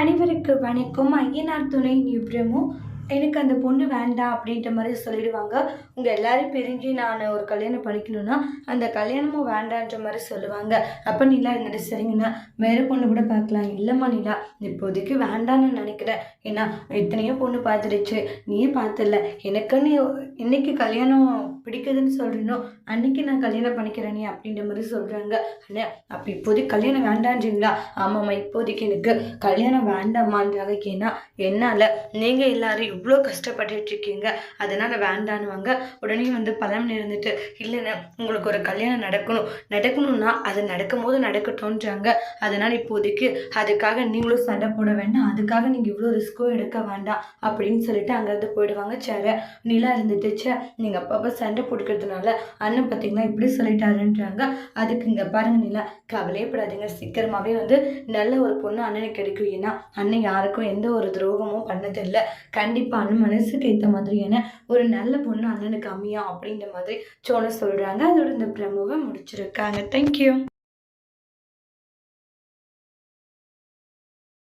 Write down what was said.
அனைவருக்கு வணக்கம். ஐயனார் துணை நியூப்ரமோ எனக்கு அந்த பொண்ணு வேண்டாம் அப்படின்ற மாதிரி சொல்லிடுவாங்க. உங்கள் எல்லாரும் பிரிஞ்சு நான் ஒரு கல்யாணம் பண்ணிக்கணும்னா அந்த கல்யாணமும் வேண்டான்ற மாதிரி சொல்லுவாங்க. அப்போ நிலா இருந்துட்டு சரிங்கண்ணா வேறு பொண்ணு கூட பார்க்கலாம். இல்லைம்மா நிலா இப்போதைக்கு வேண்டாம்னு நினைக்கிறேன். ஏன்னா எத்தனையோ பொண்ணு பார்த்துடுச்சு. நீயே பார்த்துல எனக்குன்னு இன்னைக்கு கல்யாணம் பிடிக்குதுன்னு சொல்கிறீனோ அன்னைக்கு நான் கல்யாணம் பண்ணிக்கிறேனே அப்படின்ற மாதிரி சொல்கிறாங்க அண்ணா அப்போ இப்போதைக்கு கல்யாணம் வேண்டான்றீங்களா ஆமாம்மா இப்போதைக்கு எனக்கு கல்யாணம் வேண்டாமான்றாங்க. ஏன்னா என்னால் நீங்கள் எல்லோரையும் இவ்வளோ கஷ்டப்பட்டுட்டு இருக்கீங்க அதனால் வேண்டான்னுவாங்க. உடனே வந்து பழம் இருந்துட்டு இல்லைண்ணே உங்களுக்கு ஒரு கல்யாணம் நடக்கணும். நடக்கணும்னா அது நடக்கும்போது நடக்கட்டும்ன்றாங்க. அதனால் இப்போதைக்கு அதுக்காக நீங்களும் சண்டை போட வேண்டாம். அதுக்காக நீங்கள் இவ்வளோ ரிஸ்க்கும் எடுக்க வேண்டாம் அப்படின்னு சொல்லிட்டு அங்கேருந்து போயிடுவாங்க. சேர நிலா இருந்துட்டு சே நீங்கள் அப்பப்போ சண்டை போட்டுக்கிறதுனால அண்ணன் பார்த்தீங்கன்னா இப்படி சொல்லிட்டாருன்றாங்க. அதுக்கு இங்கே பாருங்க நிலா கவலையப்படாதீங்க. சீக்கிரமாகவே வந்து நல்ல ஒரு பொண்ணு அண்ணனுக்கு கிடைக்கும். ஏன்னா அண்ணன் யாருக்கும் எந்த ஒரு துரோகமும் பண்ணதில்லை. கண்டிப்பாக அண்ணன் மனசுக்கு ஏற்ற மாதிரியான ஒரு நல்ல பொண்ணு அண்ணனுக்கு அமையும் அப்படின்ற மாதிரி சோழ சொல்கிறாங்க அதோட இந்த பிரமுவை முடிச்சிருக்காங்க. தேங்க்யூ